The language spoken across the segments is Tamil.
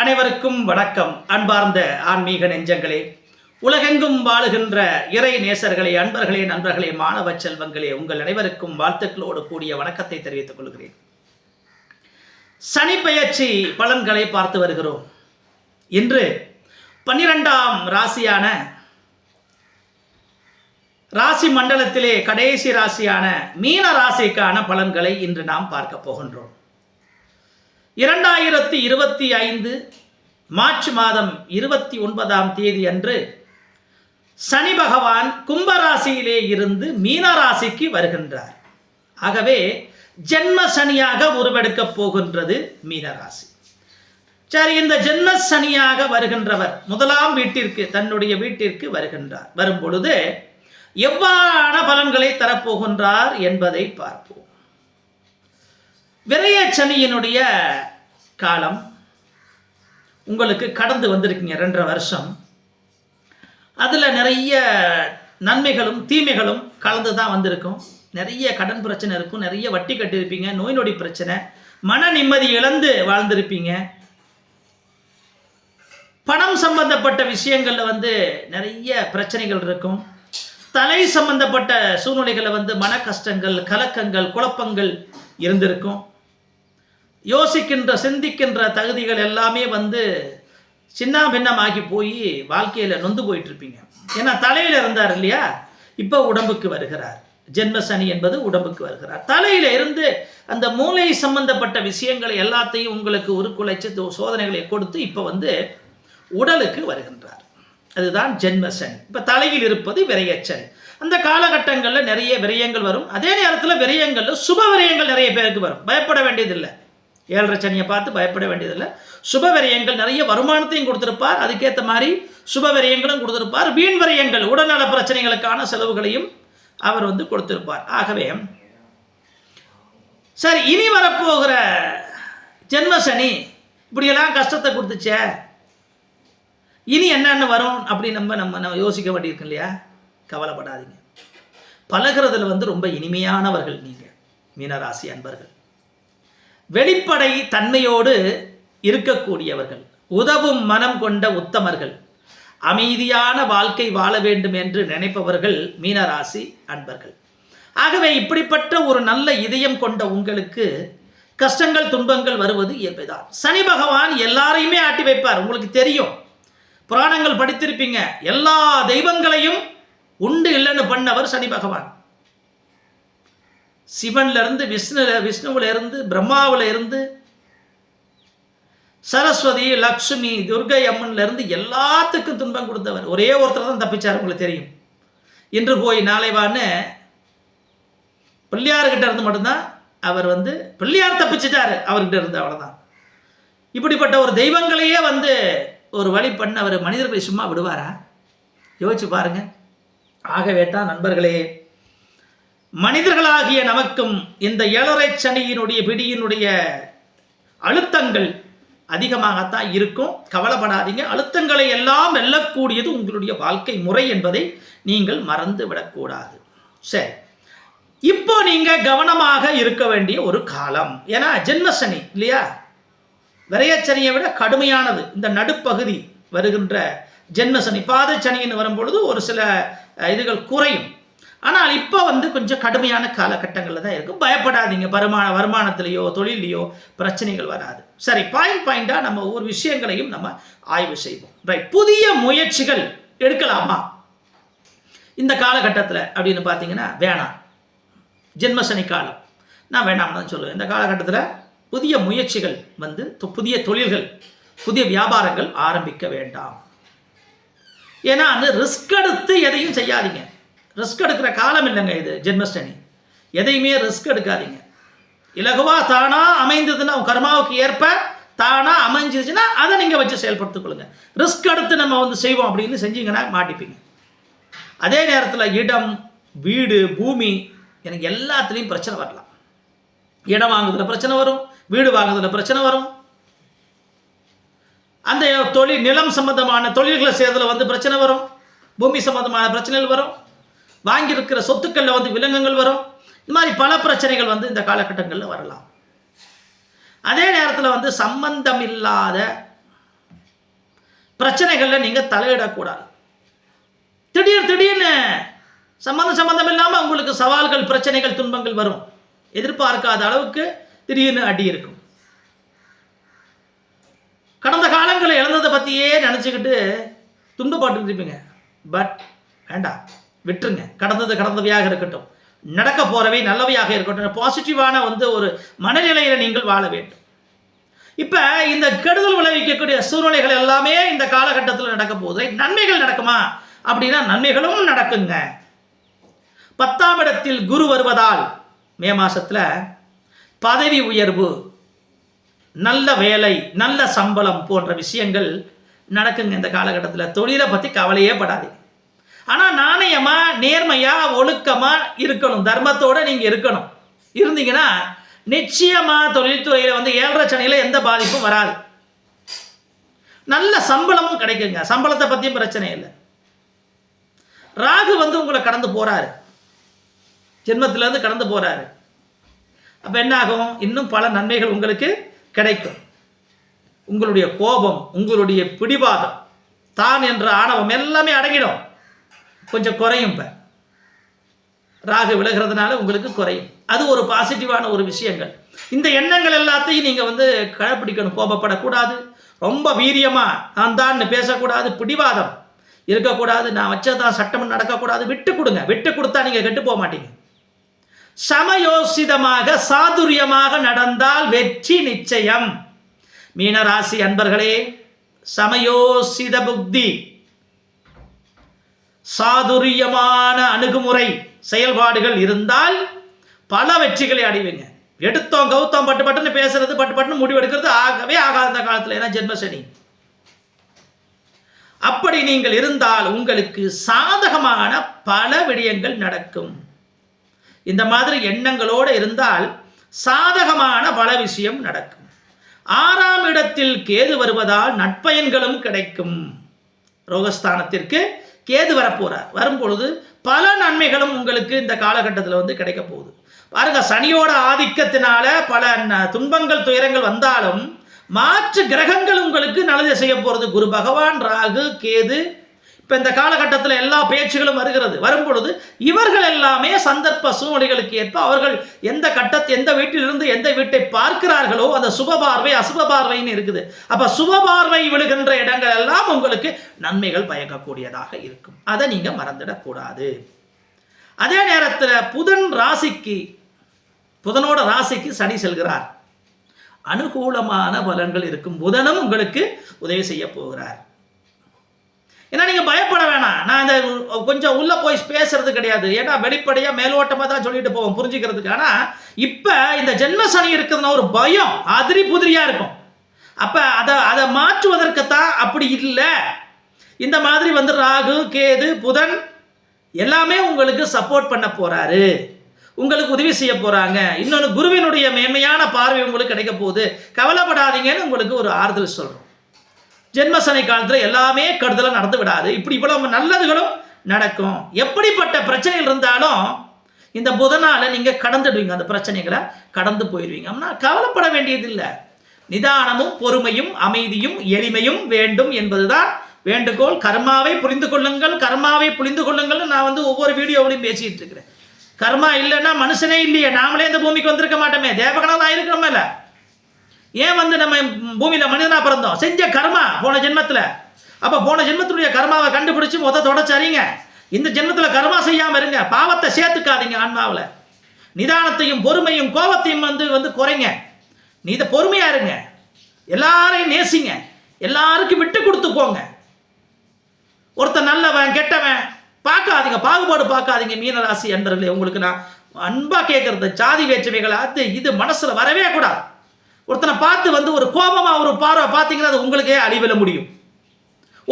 அனைவருக்கும் வணக்கம். அன்பார்ந்த ஆன்மீக நெஞ்சங்களே உலகெங்கும் வாழுகின்ற இறை நேசர்களே அன்பர்களே நண்பர்களே மாணவ செல்வங்களே உங்கள் அனைவருக்கும் வாழ்த்துக்களோடு கூடிய வணக்கத்தை தெரிவித்துக் கொள்கிறேன். சனி பயிற்சி பலன்களை பார்த்து வருகிறோம். இன்று பன்னிரெண்டாம் ராசியான ராசி மண்டலத்திலே கடைசி ராசியான மீன ராசிக்கான பலன்களை இன்று நாம் பார்க்க போகின்றோம். இரண்டாயிரத்தி இருபத்தி ஐந்து மார்ச் மாதம் இருபத்தி ஒன்பதாம் தேதி அன்று சனி பகவான் கும்பராசியிலே இருந்து மீனராசிக்கு வருகின்றார். ஆகவே ஜென்ம சனியாக உருவெடுக்கப் போகின்றது மீனராசி. சரி இந்த ஜென்ம சனியாக வருகின்றவர் முதலாம் வீட்டிற்கு தன்னுடைய வீட்டிற்கு வருகின்றார். வரும் பொழுது எவ்வாறான பலன்களை தரப்போகின்றார் என்பதை பார்ப்போம். விரைய சனியினுடைய காலம் உங்களுக்கு கடந்து வந்திருக்கீங்க ரெண்டரை வருஷம். அதில் நிறைய நன்மைகளும் தீமைகளும் கலந்து தான் வந்திருக்கும். நிறைய கடன் பிரச்சனை இருக்கும் நிறைய வட்டி கட்டியிருப்பீங்க நோய் நொடி பிரச்சனை. மன நிம்மதி இழந்து வாழ்ந்திருப்பீங்க. பணம் சம்பந்தப்பட்ட விஷயங்களில் வந்து நிறைய பிரச்சனைகள் இருக்கும். தலை சம்பந்தப்பட்ட சூழ்நிலைகளில் வந்து மன கஷ்டங்கள் கலக்கங்கள் குழப்பங்கள் இருந்திருக்கும். யோசிக்கின்ற சிந்திக்கின்ற தகுதிகள் எல்லாமே வந்து சின்ன பின்னமாகி போய் வாழ்க்கையில் நொந்து போயிட்டுருப்பீங்க. ஏன்னா தலையில் இருந்தார் இல்லையா? இப்போ உடம்புக்கு வருகிறார். ஜென்ம சனி என்பது உடம்புக்கு வருகிறார். தலையில இருந்து அந்த மூளை சம்பந்தப்பட்ட விஷயங்களை எல்லாத்தையும் உங்களுக்கு உருக்குலைச்சு சோதனைகளை கொடுத்து இப்போ வந்து உடலுக்கு வருகின்றார். அதுதான் ஜென்ம சனி. இப்போ தலையில் இருப்பது விரையச்சனி அந்த காலகட்டங்களில் நிறைய விரயங்கள் வரும். அதே நேரத்தில் விரயங்களில் சுப விரயங்கள் நிறைய பேருக்கு வரும். பயப்பட வேண்டியதில்லை. ஏழரை சனியை பார்த்து பயப்பட வேண்டியதில்லை. சுப விரயங்கள் நிறைய வருமானத்தையும் கொடுத்துருப்பார். அதுக்கேற்ற மாதிரி சுப விரயங்களும் கொடுத்துருப்பார். வீண் விரயங்கள் உடல்நல பிரச்சனைகளுக்கான செலவுகளையும் அவர் வந்து கொடுத்திருப்பார். ஆகவே சரி இனி வரப்போகிற ஜென்ம சனி இப்படியெல்லாம் கஷ்டத்தை கொடுத்துச்சே இனி என்னென்ன வரும் அப்படின்னு நம்ம நம்ம நம்ம யோசிக்க வேண்டியிருக்கு இல்லையா? கவலைப்படாதீங்க. பழகுறதுல வந்து ரொம்ப இனிமையானவர்கள் நீங்கள் மீனராசி அன்பர்கள். வெளிப்படை தன்மையோடு இருக்கக்கூடியவர்கள் உதவும் மனம் கொண்ட உத்தமர்கள் அமைதியான வாழ்க்கை வாழ வேண்டும் என்று நினைப்பவர்கள் மீனராசி அன்பர்கள். ஆகவே இப்படிப்பட்ட ஒரு நல்ல இதயம் கொண்ட உங்களுக்கு கஷ்டங்கள் துன்பங்கள் வருவது இயல்புதான். சனி பகவான் எல்லாரையுமே ஆட்டி வைப்பார் உங்களுக்கு தெரியும். புராணங்கள் படித்திருப்பீங்க எல்லா தெய்வங்களையும் உண்டு இல்லைன்னு பண்ணவர் சனி பகவான். சிவன்ல இருந்து விஷ்ணு விஷ்ணுவில் இருந்து பிரம்மாவில் இருந்து சரஸ்வதி லக்ஷ்மி துர்கை அம்மன்ல இருந்து எல்லாத்துக்கும் துன்பம் கொடுத்தவர். ஒரே ஒருத்தர் தான் தப்பிச்சார் உங்களுக்கு தெரியும். இன்று போய் நாளை வான்னு பிள்ளையார்கிட்ட இருந்து மட்டும்தான் அவர் வந்து பிள்ளையார் தப்பிச்சிட்டாரு அவர்கிட்ட இருந்து அவ்வளோதான் இப்படிப்பட்ட ஒரு தெய்வங்களையே வந்து ஒரு வழி பண்ண அவர் மனிதர்களை சும்மா விடுவாரா? யோசிச்சு பாருங்க. ஆகவே தான் நண்பர்களே மனிதர்களாகிய நமக்கும் இந்த ஏழரை சனியினுடைய பிடியினுடைய அழுத்தங்கள் அதிகமாகத்தான் இருக்கும். கவலைப்படாதீங்க. அழுத்தங்களை எல்லாம் வெல்லக்கூடியது உங்களுடைய வாழ்க்கை முறை என்பதை நீங்கள் மறந்து விடக்கூடாது. சரி. இப்போ நீங்க கவனமாக இருக்க வேண்டிய ஒரு காலம். ஏன்னா ஜென்மசனி இல்லையா? விரையச்சனியை விட கடுமையானது. இந்த நடுப்பகுதி வருகின்ற ஜென்மசனி பாதச்சனின்னு வரும்பொழுது ஒரு சில இதுகள் குறையும். ஆனால் இப்போ வந்து கொஞ்சம் கடுமையான காலகட்டங்களில் தான் இருக்கும் பயப்படாதீங்க. வருமான வருமானத்திலேயோ தொழிலையோ பிரச்சனைகள் வராது. சரி பாயிண்ட் பாயிண்டாக நம்ம ஒவ்வொரு விஷயங்களையும் நம்ம ஆய்வு செய்வோம். ரைட் புதிய முயற்சிகள் எடுக்கலாமா? இந்த காலகட்டத்தில் அப்படின்னு பார்த்தீங்கன்னா வேணாம். ஜென்மசனி காலம். நான் வேணாம்னு தான் சொல்லுவேன். இந்த காலகட்டத்தில் புதிய முயற்சிகள் வந்து புதிய தொழில்கள் புதிய வியாபாரங்கள் ஆரம்பிக்க வேண்டாம். ஏன்னா அந்த ரிஸ்க் எடுத்து எதையும் செய்யாதீங்க. ரிஸ்க் எடுக்கிற காலம் இல்லைங்க இது ஜென்மஸ்டனி. எதையுமே ரிஸ்க் எடுக்காதீங்க. இலகுவாக தானாக அமைந்ததுன்னா உங்க கர்மாவுக்கு ஏற்ப தானாக அமைஞ்சிருச்சுன்னா அதை நீங்கள் வச்சு செயல்படுத்திக் கொள்ளுங்கள் ரிஸ்க் எடுத்து நம்ம வந்து செய்வோம் அப்படின்னு செஞ்சீங்கன்னா மாட்டிப்பீங்க. அதே நேரத்தில் இடம் வீடு பூமி எனக்கு எல்லாத்துலேயும் பிரச்சனை வரலாம். இடம் வாங்குறதுல பிரச்சனை வரும் வீடு வாங்குறதுல பிரச்சனை வரும். அந்த தொழில் நிலம் சம்பந்தமான தொழில்களை செய்யறதுல வந்து பிரச்சனை வரும். பூமி சம்பந்தமான பிரச்சனைகள் வரும். வாங்கியிருக்கிற சொத்துக்களில் வந்து விலங்குகள் வரும். இந்த மாதிரி பல பிரச்சனைகள் வந்து இந்த காலகட்டங்களில் வரலாம். அதே நேரத்தில் வந்து சம்பந்தம் இல்லாத பிரச்சனைகளில் நீங்கள் தலையிடக்கூடாது. திடீர் திடீர்னு சம்மந்தம் சம்மந்தம் இல்லாமல் உங்களுக்கு சவால்கள் பிரச்சனைகள் துன்பங்கள் வரும். எதிர்பார்க்காத அளவுக்கு திடீர்னு அடி இருக்கும். கடந்த காலங்களில் இழந்ததை பற்றியே நினச்சிக்கிட்டு துண்டுபாட்டு இருப்பீங்க. பட் வேண்டாம். விட்டுருங்க. கடந்தது கடந்தவையாக இருக்கட்டும். நடக்க போறவை நல்லவையாக இருக்கட்டும். பாசிட்டிவான வந்து ஒரு மனநிலையில் நீங்கள் வாழ வேண்டும். இப்போ இந்த கெடுதல் விளைவிக்கக்கூடிய சூழ்நிலைகள் எல்லாமே இந்த காலகட்டத்தில் நடக்க போகுது. நன்மைகள் நடக்குமா? அப்படின்னா நன்மைகளும் நடக்குங்க. பத்தாம் இடத்தில் குரு வருவதால் மே மாசத்துல பதவி உயர்வு நல்ல வேலை நல்ல சம்பளம் போன்ற விஷயங்கள் நடக்குங்க இந்த காலகட்டத்தில். தொழிலை பற்றி கவலையே படாதீங்க. ஆனால் நாணயமாக நேர்மையாக ஒழுக்கமாக இருக்கணும். தர்மத்தோடு நீங்கள் இருக்கணும். இருந்தீங்கன்னா நிச்சயமாக தொழில்துறையில் வந்து ஏழரை சனியில் எந்த பாதிப்பும் வராது. நல்ல சம்பளமும் கிடைக்குங்க. சம்பளத்தை பற்றியும் பிரச்சனை இல்லை. ராகு வந்து உங்களை கடந்து போகிறாரு ஜென்மத்திலேருந்து கடந்து போகிறாரு அப்போ என்னாகும்? இன்னும் பல நன்மைகள் உங்களுக்கு கிடைக்கும். உங்களுடைய கோபம் உங்களுடைய பிடிவாதம் தான் என்ற ஆணவம் எல்லாமே அடங்கிடும். கொஞ்சம் குறையும் இப்போ. ராகு விலகிறதுனால உங்களுக்கு குறையும். அது ஒரு பாசிட்டிவான ஒரு விஷயங்கள். இந்த எண்ணங்கள் எல்லாத்தையும் நீங்கள் வந்து கடைப்பிடிக்கணும். கோபப்படக்கூடாது. ரொம்ப வீரியமாக நான் தான் பேசக்கூடாது. பிடிவாதம் இருக்கக்கூடாது. நான் வச்சதான் சட்டம் நடக்கக்கூடாது. விட்டு கொடுங்க. விட்டு கொடுத்தா நீங்கள் கெட்டு போக மாட்டீங்க. சமயோசிதமாக சாதுரியமாக நடந்தால் வெற்றி நிச்சயம். மீனராசி அன்பர்களே சமயோசித புத்தி. சாதுரியமான அணுகுமுறை செயல்பாடுகள் இருந்தால் பல வெற்றிகளை அடைவீங்க. எடுத்தோம் கவுத்தோம் பட்டு பட்டுன்னு பேசுறது பட்டு பட்டுன்னு முடிவெடுக்கிறது ஆகவே ஆகாத அந்த காலத்தில். ஏன்னா ஜென்மசனி அப்படி நீங்கள் இருந்தால் உங்களுக்கு சாதகமான பல விடயங்கள் நடக்கும். இந்த மாதிரி எண்ணங்களோடு இருந்தால் சாதகமான பல விஷயம் நடக்கும். ஆறாம் இடத்தில் கேது வருவதால் நட்பயன்களும் கிடைக்கும். ரோகஸ்தானத்திற்கு கேது வரப்போகிறார் வரும்பொழுது பல நன்மைகளும் உங்களுக்கு இந்த காலகட்டத்தில் வந்து கிடைக்க போகுது. பாருங்க சனியோட ஆதிக்கத்தினால பல ந- துன்பங்கள் துயரங்கள் வந்தாலும் மாற்று கிரகங்கள் உங்களுக்கு நல்லது செய்ய போகிறது குரு பகவான் ராகு கேது இப்போ இந்த காலகட்டத்தில் எல்லா பேச்சுகளும் வருகிறது. வரும்பொழுது இவர்கள் எல்லாமே சந்தர்ப்ப சூழ்நிலைகளுக்கு ஏற்ப அவர்கள் எந்த கட்டத்தை எந்த வீட்டிலிருந்து எந்த வீட்டை பார்க்கிறார்களோ அந்த சுப பார்வை அசுப பார்வைன்னு இருக்குது. அப்போ சுப பார்வை விழுகின்ற இடங்கள் எல்லாம் உங்களுக்கு நன்மைகள் பயக்கக்கூடியதாக இருக்கும். அதை நீங்கள் மறந்துடக்கூடாது. அதே நேரத்தில் புதன் ராசிக்கு புதனோட ராசிக்கு சனி செல்கிறார். அனுகூலமான பலன்கள் இருக்கும். புதனும் உங்களுக்கு உதவி செய்ய போகிறார். ஏன்னா நீங்கள் பயப்பட வேணாம். நான் இந்த கொஞ்சம் உள்ளே போய் பேசுறது கிடையாது. ஏன்னா வெளிப்படையாக மேலோட்டமாக தான் சொல்லிட்டு போவோம் புரிஞ்சுக்கிறதுக்கு. ஆனால் இப்போ இந்த ஜென்ம சனி இருக்கிறதுனா ஒரு பயம் அதிரி புதிரியாக இருக்கும். அப்போ அதை அதை மாற்றுவதற்கு தான் அப்படி இல்லை. இந்த மாதிரி வந்து ராகு கேது புதன் எல்லாமே உங்களுக்கு சப்போர்ட் பண்ண போகிறாரு உங்களுக்கு உதவி செய்ய போகிறாங்க இன்னொன்று குருவினுடைய மேன்மையான பார்வை உங்களுக்கு கிடைக்க போகுது. கவலைப்படாதீங்கன்னு உங்களுக்கு ஒரு ஆறுதல் சொல்கிறோம் ஜென்மசனை காலத்தில் எல்லாமே கடுதலாக நடந்து விடாது. இப்படி இவ்வளவு நல்லதுகளும் நடக்கும். எப்படிப்பட்ட பிரச்சனைகள் இருந்தாலும் இந்த புதனால நீங்கள் கடந்துடுவீங்க. அந்த பிரச்சனைகளை கடந்து போயிடுவீங்க. ஆனால் கவலைப்பட வேண்டியதில்லை. நிதானமும் பொறுமையும் அமைதியும் எளிமையும் வேண்டும் என்பதுதான் வேண்டுகோள். கர்மாவை புரிந்து கொள்ளுங்கள். கர்மாவை புரிந்து கொள்ளுங்கள்னு நான் வந்து ஒவ்வொரு வீடியோவிலையும் பேசிகிட்டு இருக்கிறேன். கர்மா இல்லைன்னா மனுஷனே இல்லையே. நாமளே இந்த பூமிக்கு வந்திருக்க மாட்டோமே. தேவகணம் தான் இருக்கிறோமே இல்லை ஏன் வந்து நம்ம பூமியில் மனிதனாக பிறந்தோம்? செஞ்ச கர்மா போன ஜென்மத்தில். அப்போ போன ஜென்மத்தினுடைய கர்மாவை கண்டுபிடிச்சி மொத்த தொடச்சறிங்க. இந்த ஜென்மத்தில் கர்மா செய்யாமல் இருங்க. பாவத்தை சேர்த்துக்காதீங்க ஆன்மாவில். நிதானத்தையும் பொறுமையும் கோபத்தையும் வந்து வந்து குறைங்க. நீ இதை பொறுமையாக இருங்க. எல்லாரையும் நேசிங்க. எல்லாருக்கும் விட்டு கொடுத்து போங்க. ஒருத்தன் நல்லவன் கெட்டவன் பார்க்காதீங்க. பாகுபாடு பார்க்காதீங்க மீனராசி அன்பர்களே. உங்களுக்கு நான் அன்பாக கேட்குறது ஜாதி வேற்றுமைகள் அது இது மனசில் வரவே கூடாது. ஒருத்தனை பார்த்து வந்து ஒரு கோபமாக ஒரு பார்வை பார்த்தீங்கன்னா அது உங்களுக்கே அழிவில முடியும்.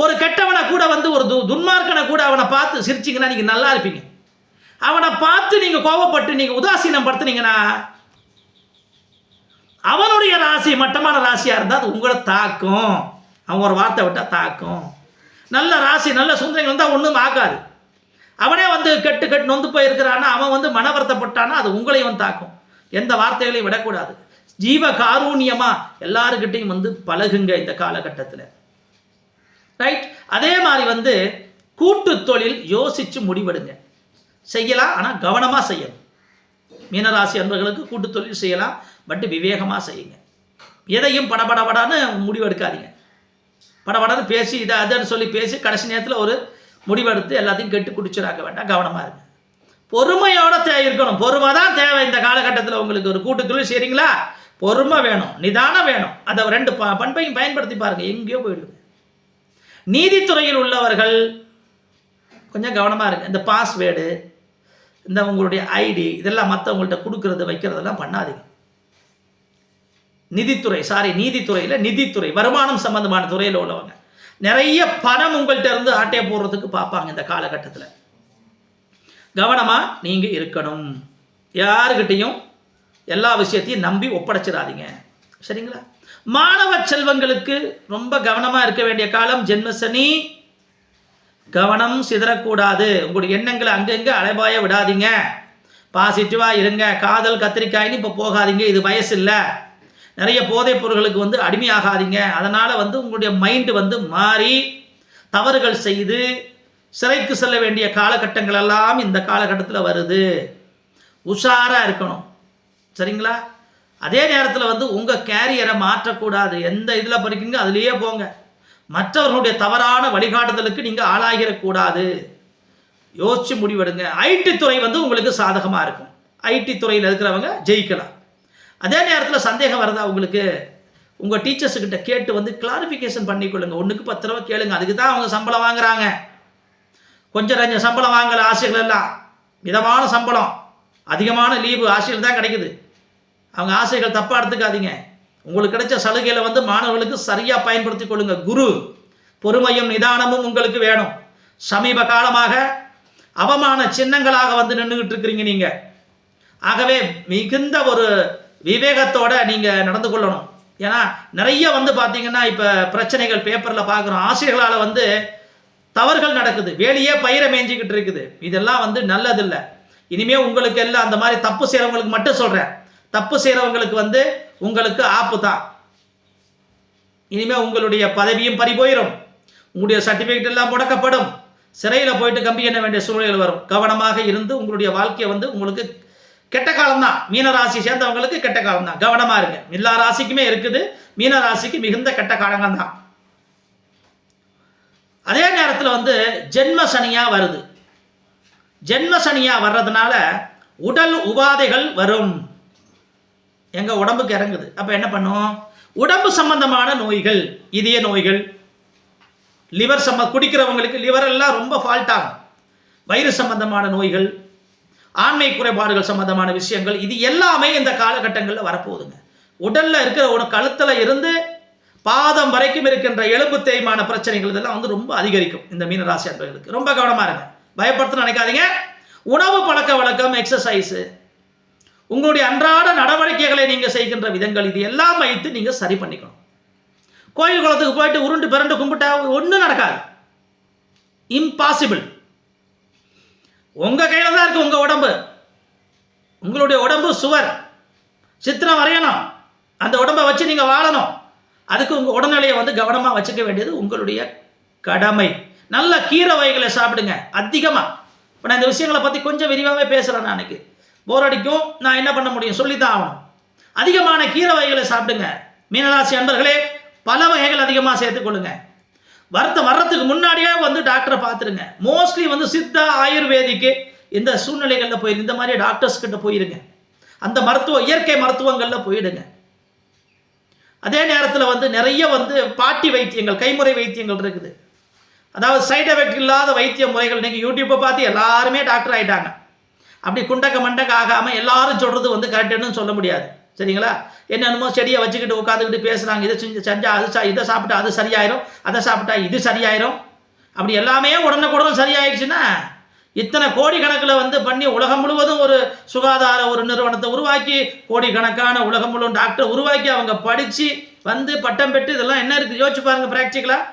ஒரு கெட்டவனை கூட வந்து ஒரு து துன்மார்க்கனை கூட அவனை பார்த்து சிரிச்சிங்கன்னா நீங்கள் நல்லா இருப்பீங்க. அவனை பார்த்து நீங்கள் கோபப்பட்டு நீங்கள் உதாசீனம் படுத்துனீங்கன்னா அவனுடைய ராசி மட்டமான ராசியாக இருந்தால் அது உங்களை தாக்கும். அவன் ஒரு வார்த்தை விட்டால் தாக்கும். நல்ல ராசி நல்ல சுந்தரங்கள் இருந்தால் ஒன்றும் ஆகாது. அவனே வந்து கெட்டு கெட்டு நொந்து போயிருக்கிறான்னா அவன் வந்து மனவருத்தப்பட்டானா அது உங்களையும் தாக்கும். எந்த வார்த்தைகளையும் விடக்கூடாது. ஜீவ காரூணியமாக எல்லாருக்கிட்டையும் வந்து பழகுங்க இந்த காலகட்டத்தில். ரைட் அதே மாதிரி வந்து கூட்டு தொழில் யோசித்து முடிவெடுங்க. செய்யலாம் ஆனால் கவனமாக செய்யணும். மீனராசி அன்பர்களுக்கு கூட்டு தொழில் செய்யலாம் பட் விவேகமாக செய்யுங்க. எதையும் படபடபடான்னு முடிவெடுக்காதீங்க. படபடன்னு பேசி இதை அதுன்னு சொல்லி பேசி கடைசி நேரத்தில் ஒரு முடிவெடுத்து எல்லாத்தையும் கெட்டு குடிச்சிடாக்க வேண்டாம் கவனமாக இருங்க. பொறுமையோட தே இருக்கணும். பொறுமை தான் தேவை இந்த காலகட்டத்தில் உங்களுக்கு. ஒரு கூட்டு தொழில் செய்கிறீங்களா பொறுமை வேணும் நிதானம் வேணும். அதை ரெண்டு ப பண்பையும் பயன்படுத்தி பாருங்கள் எங்கேயோ போயிடுங்க நீதித்துறையில் உள்ளவர்கள் கொஞ்சம் கவனமாக இருங்க. இந்த பாஸ்வேர்டு இந்த உங்களுடைய ஐடி இதெல்லாம் மற்றவங்கள்ட்ட கொடுக்கறது வைக்கிறதெல்லாம் பண்ணாதீங்க. நிதித்துறை சாரி நீதித்துறையில் நிதித்துறை வருமானம் சம்பந்தமான துறையில் உள்ளவங்க. நிறைய பணம் உங்கள்கிட்ட இருந்து ஆட்டையை போடுறதுக்கு பார்ப்பாங்க இந்த காலகட்டத்தில். கவனமாக நீங்கள் இருக்கணும். யாருக்கிட்டையும் எல்லா விஷயத்தையும் நம்பி ஒப்படைச்சிடாதீங்க. சரிங்களா? மாணவ செல்வங்களுக்கு ரொம்ப கவனமாக இருக்க வேண்டிய காலம் ஜென்மசனி கவனம் சிதறக்கூடாது. உங்களுடைய எண்ணங்களை அங்கங்கே அலைபாய விடாதீங்க. பாசிட்டிவாக இருங்க. காதல் கத்திரிக்காயின்னு இப்போ போகாதீங்க. இது வயசு இல்லை நிறைய போதைப் பொருட்களுக்கு வந்து அடிமையாகாதீங்க. அதனால் வந்து உங்களுடைய மைண்டு வந்து மாறி தவறுகள் செய்து சிறைக்கு செல்ல வேண்டிய காலகட்டங்கள் எல்லாம் இந்த காலகட்டத்தில் வருது. உஷாராக இருக்கணும். சரிங்களா? அதே நேரத்தில் வந்து உங்கள் கேரியரை மாற்றக்கூடாது. எந்த இதில் படிக்கிறீங்க அதுலேயே போங்க. மற்றவர்களுடைய தவறான வழிகாட்டுதலுக்கு நீங்கள் ஆளாகிடக்கூடாது. யோசிச்சு முடிவெடுங்க. ஐடி துறை வந்து உங்களுக்கு சாதகமாக இருக்கும். ஐடி துறையில் இருக்கிறவங்க ஜெயிக்கலாம். அதே நேரத்தில் சந்தேகம் வருதா உங்களுக்கு? உங்கள் டீச்சர்ஸுக்கிட்ட கேட்டு வந்து கிளாரிஃபிகேஷன் பண்ணிக்கொள்ளுங்க. ஒன்றுக்கு பத்து ரூபா கேளுங்க. அதுக்கு தான் அவங்க சம்பளம் வாங்குறாங்க. கொஞ்சம் கொஞ்சம் சம்பளம் வாங்கல ஆசைகள் எல்லாம். மிதமான சம்பளம். அதிகமான லீவு ஆசைகள் தான் கிடைக்குது. அவங்க ஆசைகள் தப்பாக எடுத்துக்காதீங்க. உங்களுக்கு கிடைச்ச சலுகையில் வந்து மாணவர்களுக்கு சரியாக பயன்படுத்தி கொள்ளுங்க. குரு பொறுமையும் நிதானமும் உங்களுக்கு வேணும். சமீப காலமாக அவமான சின்னங்களாக வந்து நின்றுக்கிட்டு இருக்கிறீங்க நீங்கள் ஆகவே மிகுந்த ஒரு விவேகத்தோட நீங்கள் நடந்து கொள்ளணும். ஏன்னா நிறைய வந்து பார்த்தீங்கன்னா இப்போ பிரச்சனைகள் பேப்பரில் பார்க்குறோம் ஆசிரியர்களால் வந்து தவறுகள் நடக்குது. வேலையே பயிரை மேய்ஞ்சிக்கிட்டு இருக்குது. இதெல்லாம் வந்து நல்லதில்லை. இனிமேல் உங்களுக்கு எல்லாம் அந்த மாதிரி தப்பு செய்கிறவங்களுக்கு மட்டும் சொல்கிறேன் தப்பு செய்கிறவங்களுக்கு வந்து உங்களுக்கு ஆப்பு தான். இனிமேல் உங்களுடைய பதவியும் பறி போயிடும் உங்களுடைய சர்டிஃபிகேட் எல்லாம் முடக்கப்படும். சிறையில் போயிட்டு கம்பி எண்ண வேண்டிய சூழ்நிலை வரும். கவனமாக இருந்து உங்களுடைய வாழ்க்கையை வந்து உங்களுக்கு கெட்ட காலம்தான் மீனராசி சேர்ந்தவங்களுக்கு கெட்ட காலம் தான். கவனமாக இருங்க. எல்லா ராசிக்குமே இருக்குது. மீனராசிக்கு மிகுந்த கெட்ட காலங்கள் தான். அதே நேரத்தில் வந்து ஜென்ம சனியாக வருது. ஜென்ம சனியாக வர்றதுனால உடல் உபாதைகள் வரும். எங்கள் உடம்புக்கு இறங்குது. அப்போ என்ன பண்ணும் உடம்பு சம்பந்தமான நோய்கள் இதய நோய்கள் லிவர் சம்ம குடிக்கிறவங்களுக்கு லிவர் எல்லாம் ரொம்ப ஃபால்ட் ஆகும். வயிறு சம்பந்தமான நோய்கள் ஆண்மை குறைபாடுகள் சம்பந்தமான விஷயங்கள் இது எல்லாமே இந்த காலகட்டங்களில் வரப்போகுதுங்க. உடலில் இருக்கிற ஒரு கழுத்தில் இருந்து பாதம் வரைக்கும் இருக்கின்ற எலும்பு தேய்மான பிரச்சனைகள் இதெல்லாம் வந்து ரொம்ப அதிகரிக்கும் இந்த மீனராசி அன்பர்களுக்கு. ரொம்ப கவனமாக இருங்க. பயப்படுத்த நினைக்காதீங்க. உணவு பழக்க வழக்கம் எக்ஸசைஸு உங்களுடைய அன்றாட நடவடிக்கைகளை நீங்கள் செய்கின்ற விதங்கள் இது எல்லாம் வைத்து நீங்கள் சரி பண்ணிக்கணும். கோயில் குளத்துக்கு போயிட்டு உருண்டு பிறண்டு கும்பிட்டா ஒன்றும் நடக்காது. இம்பாசிபிள் உங்கள் கையில் தான் இருக்குது உங்கள் உடம்பு. உங்களுடைய உடம்பு சுவர். சித்திரம் வரையணும். அந்த உடம்பை வச்சு நீங்கள் வாழணும். அதுக்கு உங்கள் உடல்நிலையை வந்து கவனமாக வச்சுக்க வேண்டியது உங்களுடைய கடமை. நல்ல கீரை வகைகளை சாப்பிடுங்க. அதிகமாக இப்போ நான் இந்த விஷயங்களை பற்றி கொஞ்சம் விரிவாகவே பேசுகிறேன் நான் அன்னைக்கு போர் அடிக்கும். நான் என்ன பண்ண முடியும்? சொல்லித்தான் ஆகணும். அதிகமான கீரை வகைகளை சாப்பிடுங்க. மீனராசி அன்பர்களே பல வகைகள் அதிகமாக சேர்த்துக்கொள்ளுங்க வரத்து வர்றதுக்கு முன்னாடியே வந்து டாக்டரை பார்த்துருங்க மோஸ்ட்லி வந்து சித்தா ஆயுர்வேதிக்கு இந்த சூழ்நிலைகளில் போய் இந்த மாதிரி டாக்டர்ஸ் கிட்ட போயிருங்க. அந்த மருத்துவ இயற்கை மருத்துவங்களில் போயிடுங்க. அதே நேரத்தில் வந்து நிறைய வந்து பாட்டி வைத்தியங்கள் கைமுறை வைத்தியங்கள் இருக்குது. அதாவது சைடு எஃபெக்ட் இல்லாத வைத்திய முறைகள். நீங்கள் யூடியூப்பை பார்த்து எல்லாருமே டாக்டர் ஆகிட்டாங்க அப்படி குண்டக்க மண்டக்க ஆகாமல் எல்லாரும் சொல்கிறது வந்து கரெக்டுன்னு சொல்ல முடியாது. சரிங்களா? என்னென்னமோ செடியை வச்சுக்கிட்டு உட்காந்துக்கிட்டு பேசுகிறாங்க இதை செஞ்சு செஞ்சால் அது சா இதை சாப்பிட்டா அது சரியாயிரும். அதை சாப்பிட்டா இது சரியாயிரும். அப்படி எல்லாமே உடனுக்குடன் சரியாயிடுச்சுன்னா இத்தனை கோடிக்கணக்கில் வந்து பண்ணி உலகம் முழுவதும் ஒரு சுகாதார ஒரு நிறுவனத்தை உருவாக்கி கோடிக்கணக்கான உலகம் முழுவதும் டாக்டர் உருவாக்கி அவங்க படித்து வந்து பட்டம் பெற்று இதெல்லாம் என்ன இருக்குது யோசிச்சு பாருங்கள் ப்ராக்டிக்கலாக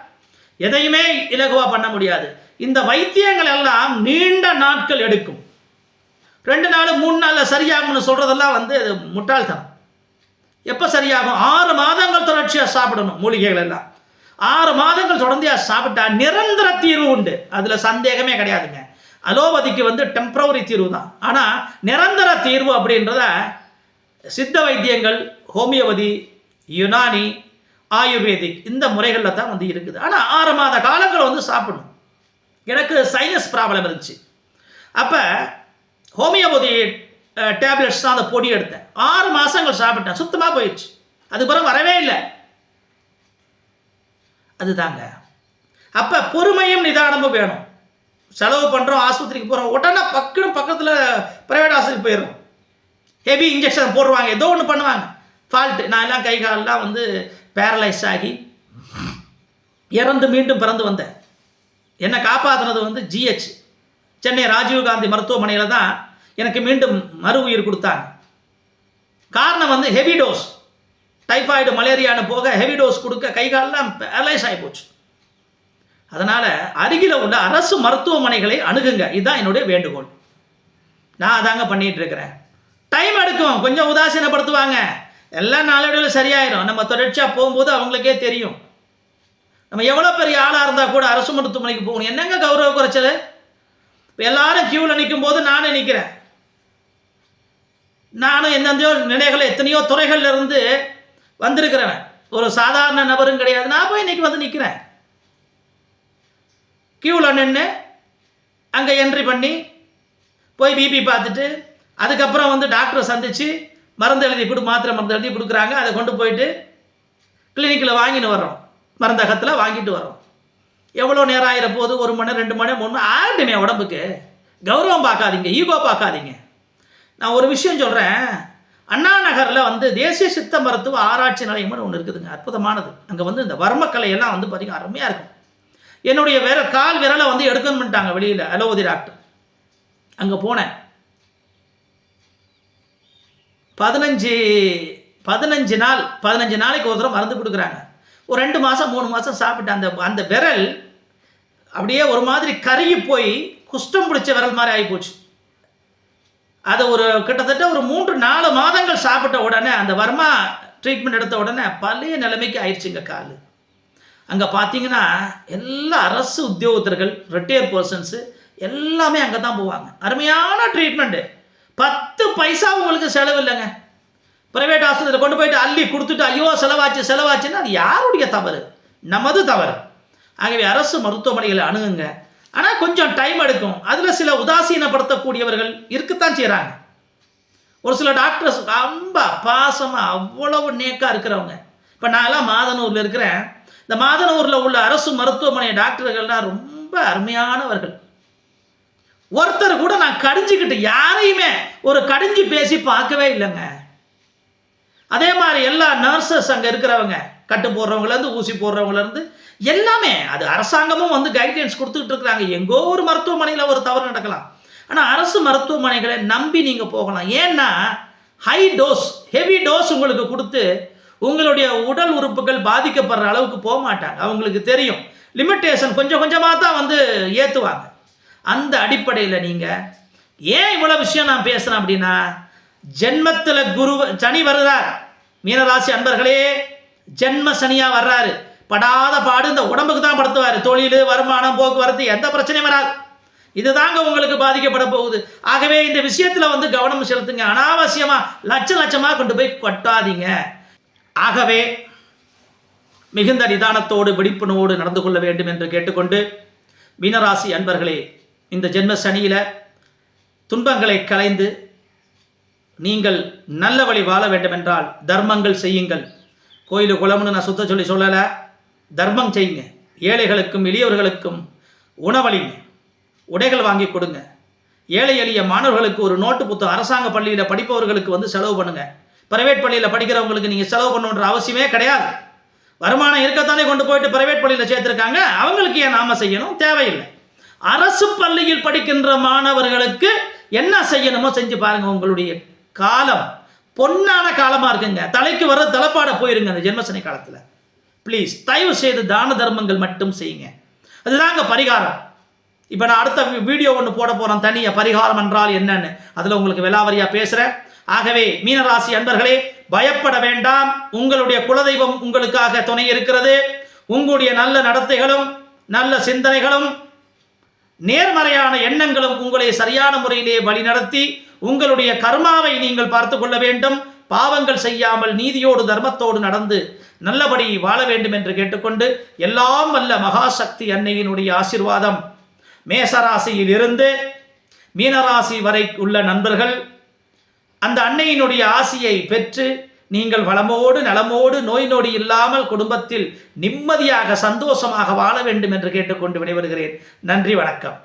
எதையுமே இலகுவாக பண்ண முடியாது. இந்த வைத்தியங்கள் எல்லாம் நீண்ட நாட்கள் எடுக்கும். ரெண்டு நாள் மூணு நாளில் சரியாகும்னு சொல்கிறதெல்லாம் வந்து அது முட்டாள்தனம். எப்போ சரியாகும்? ஆறு மாதங்கள் தொடர்ச்சியாக சாப்பிடணும் மூலிகைகள் எல்லாம். ஆறு மாதங்கள் தொடர்ந்து சாப்பிட்டா நிரந்தர தீர்வு உண்டு. அதில் சந்தேகமே கிடையாதுங்க. அலோபதிக்கு வந்து டெம்பரவரி தீர்வு தான். ஆனால் நிரந்தர தீர்வு அப்படின்றத சித்த வைத்தியங்கள் ஹோமியோபதி யுனானி ஆயுர்வேதிக் இந்த முறைகளில் தான் வந்து இருக்குது. ஆனால் ஆறு மாத காலங்கள் வந்து சாப்பிடணும். எனக்கு சைனஸ் ப்ராப்ளம் இருந்துச்சு. அப்போ ஹோமியோபதி டேப்லெட்ஸ் தான் அந்த பொடி எடுத்தேன். ஆறு மாதங்கள் சாப்பிட்டேன். சுத்தமாக போயிடுச்சு. அதுக்கப்புறம் வரவே இல்லை. அதுதாங்க. அப்போ பொறுமையும் நிதானமும் வேணும். செலவு பண்ணுறோம் ஆஸ்பத்திரிக்கு போகிறோம் உடனே பக்கத்து பக்கத்தில் ப்ரைவேட் ஆஸ்பத்திரிக்கு போயிடும் ஹெவி இன்ஜெக்ஷன் போடுவாங்க. ஏதோ ஒன்று பண்ணுவாங்க. ஃபால்ட்டு நான் எல்லாம் கை காலெலாம் வந்து பேரலைஸ் ஆகி இறந்து மீண்டும் பிறந்து வந்தேன். என்னை காப்பாற்றினது வந்து ஜிஹெச் சென்னை ராஜீவ்காந்தி மருத்துவமனையில் தான் எனக்கு மீண்டும் மறு உயிர் கொடுத்தாங்க. காரணம் வந்து ஹெவி டோஸ் டைஃபாய்டு மலேரியான்னு போக ஹெவி டோஸ் கொடுக்க கை காலெல்லாம் பேரலைஸ் ஆகி போச்சு. அதனால் அருகில் உள்ள அரசு மருத்துவமனைகளை அணுகுங்க. இதுதான் என்னுடைய வேண்டுகோள். நான் அதாங்க பண்ணிகிட்டு இருக்கிறேன் டைம் எடுக்கும். கொஞ்சம் உதாசீனப்படுத்துவாங்க. எல்லாம் நாளடைவில் சரியாயிரும். நம்ம தொடர்ச்சியாக போகும்போது அவங்களுக்கே தெரியும். நம்ம எவ்வளோ பெரிய ஆளாக இருந்தால் கூட அரசு மருத்துவமனைக்கு போகணும். என்னங்க கௌரவ குறைச்சல்? எல்லாரும் கியூவில் நிற்கும் போது நானும் நிற்கிறேன் நானும் எந்தெந்தையோ நிலைகள் எத்தனையோ துறைகள்ல இருந்து வந்திருக்கிறவன். ஒரு சாதாரண நபரும் கிடையாது. நான் போய் இன்னைக்கு வந்து நிற்கிறேன் க்யூவில் நின்று அங்கே என்ட்ரி பண்ணி போய் பிபி பார்த்துட்டு அதுக்கப்புறம் வந்து டாக்டரை சந்தித்து மருந்து எழுதி கொடு மாத்திரை மருந்து எழுதி கொடுக்குறாங்க. அதை கொண்டு போயிட்டு கிளினிக்கில் வாங்கின்னு வரோம் மருந்தகத்தில் வாங்கிட்டு வரோம் எவ்வளோ நேரம் ஆகிற போது ஒரு மணி ரெண்டு மணி மூணு மணி ஆகட்டுமே உடம்புக்கு. கௌரவம் பார்க்காதீங்க ஈகோ பார்க்காதீங்க. நான் ஒரு விஷயம் சொல்கிறேன் அண்ணா நகரில் வந்து தேசிய சித்த மருத்துவ ஆராய்ச்சி நிலையம்னு ஒன்று இருக்குதுங்க. அற்புதமானது. அங்கே வந்து இந்த வர்மக்கலையெல்லாம் வந்து பார்த்திங்கன்னா அருமையாக இருக்கும். என்னுடைய விர கால் விரலை வந்து எடுக்கணும்ட்டாங்க வெளியில் அலோபதி டாக்டர். அங்கே போனேன். பதினஞ்சு பதினஞ்சு நாள் பதினஞ்சு நாளைக்கு ஒரு தடவை மருந்து கொடுக்குறாங்க. ஒரு ரெண்டு மாதம் மூணு மாதம் சாப்பிட்டு அந்த அந்த விரல் அப்படியே ஒரு மாதிரி கருகி போய் குஷ்டம் பிடிச்ச விரல் மாதிரி ஆகிப்போச்சு அதை ஒரு கிட்டத்தட்ட ஒரு மூன்று நாலு மாதங்கள் சாப்பிட்ட உடனே அந்த வர்மா ட்ரீட்மெண்ட் எடுத்த உடனே பழைய நிலைமைக்கு ஆயிடுச்சுங்க கால். அங்கே பார்த்தீங்கன்னா எல்லா அரசு உத்தியோகத்தர்கள் ரிட்டையர் பர்சன்ஸு எல்லாமே அங்கே தான் போவாங்க. அருமையான ட்ரீட்மெண்ட்டு பத்து பைசா உங்களுக்கு செலவு இல்லைங்க. ப்ரைவேட் ஆஸ்பத்திரியில் கொண்டு போயிட்டு அள்ளி கொடுத்துட்டு ஐயோ செலவாச்சு செலவாச்சுன்னா அது யாருடைய தவறு? நமது தவறு. ஆகவே அரசு மருத்துவமனைகளை அணுகுங்க. ஆனால் கொஞ்சம் டைம் எடுக்கும். அதில் சில உதாசீனப்படுத்தக்கூடியவர்கள் இருக்கத்தான் செய்கிறாங்க ஒரு சில டாக்டர்ஸ் ரொம்ப பாசமாக அவ்வளவு நேக்காக இருக்கிறவங்க. இப்போ நான்லாம் மாதனூரில் இருக்கிறேன். இந்த மாதனூரில் உள்ள அரசு மருத்துவமனை டாக்டர்கள்லாம் ரொம்ப அருமையானவர்கள். ஒருத்தர் கூட நான் கடிஞ்சிக்கிட்டு யாரையுமே ஒரு கடிஞ்சு பேசி பார்க்கவே இல்லைங்க. அதே மாதிரி எல்லா நர்சஸ் அங்கே இருக்கிறவங்க கட்டு போடுறவங்கலேருந்து ஊசி போடுறவங்கலேருந்து எல்லாமே அது அரசாங்கமும் வந்து கைட்லைன்ஸ் கொடுத்துக்கிட்டு இருக்கிறாங்க. எங்கோ ஒரு மருத்துவமனையில் ஒரு தவறு நடக்கலாம். ஆனால் அரசு மருத்துவமனைகளை நம்பி நீங்கள் போகலாம். ஏன்னா ஹை டோஸ் ஹெவி டோஸ் உங்களுக்கு கொடுத்து உங்களுடைய உடல் உறுப்புகள் பாதிக்கப்படுற அளவுக்கு போக மாட்டாங்க. அவங்களுக்கு தெரியும். லிமிட்டேஷன் கொஞ்சம் கொஞ்சமாக தான் வந்து ஏற்றுவாங்க அந்த அடிப்படையில் நீங்கள் ஏன் இவ்வளோ விஷயம் நான் பேசுகிறேன் அப்படின்னா ஜென்மத்தில் குரு சனி வருகிறார். மீனராசி அன்பர்களே ஜென்ம சனியாக வர்றாரு. படாத பாடு இந்த உடம்புக்கு தான் படுத்துவார். தொழில் வருமானம் போக்குவரத்து எந்த பிரச்சனையும் வராது. இதுதாங்க உங்களுக்கு பாதிக்கப்பட போகுது. ஆகவே இந்த விஷயத்தில் வந்து கவனம் செலுத்துங்க. அனாவசியமாக லட்ச லட்சமாக கொண்டு போய் கொட்டாதீங்க. ஆகவே மிகுந்த நிதானத்தோடு விழிப்புணர்வோடு நடந்து கொள்ள வேண்டும் என்று கேட்டுக்கொண்டு மீனராசி அன்பர்களே இந்த ஜென்ம சனியில் துன்பங்களை கலைந்து நீங்கள் நல்ல வழி வாழ வேண்டுமென்றால் தர்மங்கள் செய்யுங்கள். கோயில் குளம்னு நான் சுத்த சொல்லி சொல்லலை. தர்மம் செய்யுங்க. ஏழைகளுக்கும் எளியவர்களுக்கும் உணவளிங்க. உடைகள் வாங்கி கொடுங்க. ஏழை எளிய மாணவர்களுக்கு ஒரு நோட்டு புத்தகம் அரசாங்க பள்ளியில் படிப்பவர்களுக்கு வந்து செலவு பண்ணுங்க. பிரைவேட் பள்ளியில் படிக்கிறவங்களுக்கு நீங்கள் செலவு பண்ணணுன்ற அவசியமே கிடையாது. வருமானம் இருக்கத்தானே கொண்டு போயிட்டு பிரைவேட் பள்ளியில் சேர்த்துருக்காங்க? அவங்களுக்கு ஏன் நாம செய்யணும்? தேவையில்லை. அரசு பள்ளியில் படிக்கின்ற மாணவர்களுக்கு என்ன செய்யணுமோ செஞ்சு பாருங்க உங்களுடைய காலம். பொன்னான காலமாக இருக்குங்க. தலைக்கு வர தலைப்பாட போயிருங்க அந்த ஜென்மசனி காலத்தில். ப்ளீஸ் தயவு செய்து தான தர்மங்கள் மட்டும் செய்யுங்க. அதுதாங்க பரிகாரம். இப்போ நான் அடுத்த வீடியோ ஒன்று போட போகிறேன் தனியாக பரிகாரம் என்றால் என்னன்னு. அதில் உங்களுக்கு விலாவரியாக பேசுகிறேன் ஆகவே மீனராசி அன்பர்களே பயப்பட வேண்டாம். உங்களுடைய குலதெய்வம் உங்களுக்காக துணை இருக்கிறது. உங்களுடைய நல்ல நடத்தைகளும் நல்ல சிந்தனைகளும் நேர்மறையான எண்ணங்களும் உங்களை சரியான முறையிலே வழிநடத்தி உங்களுடைய கர்மாவை நீங்கள் பார்த்து கொள்ள வேண்டும். பாவங்கள் செய்யாமல் நீதியோடு தர்மத்தோடு நடந்து நல்லபடி வாழ வேண்டும் என்று கேட்டுக்கொண்டு எல்லாம் வல்ல மகாசக்தி அன்னையினுடைய ஆசிர்வாதம். மேசராசியில் இருந்து மீனராசி வரை உள்ள நண்பர்கள் அந்த அன்னையினுடைய ஆசியை பெற்று நீங்கள் வளமோடு நலமோடு நோய் நொடி இல்லாமல் குடும்பத்தில் நிம்மதியாக சந்தோஷமாக வாழ வேண்டும் என்று கேட்டுக்கொண்டு விடைபெறுகிறேன். நன்றி வணக்கம்.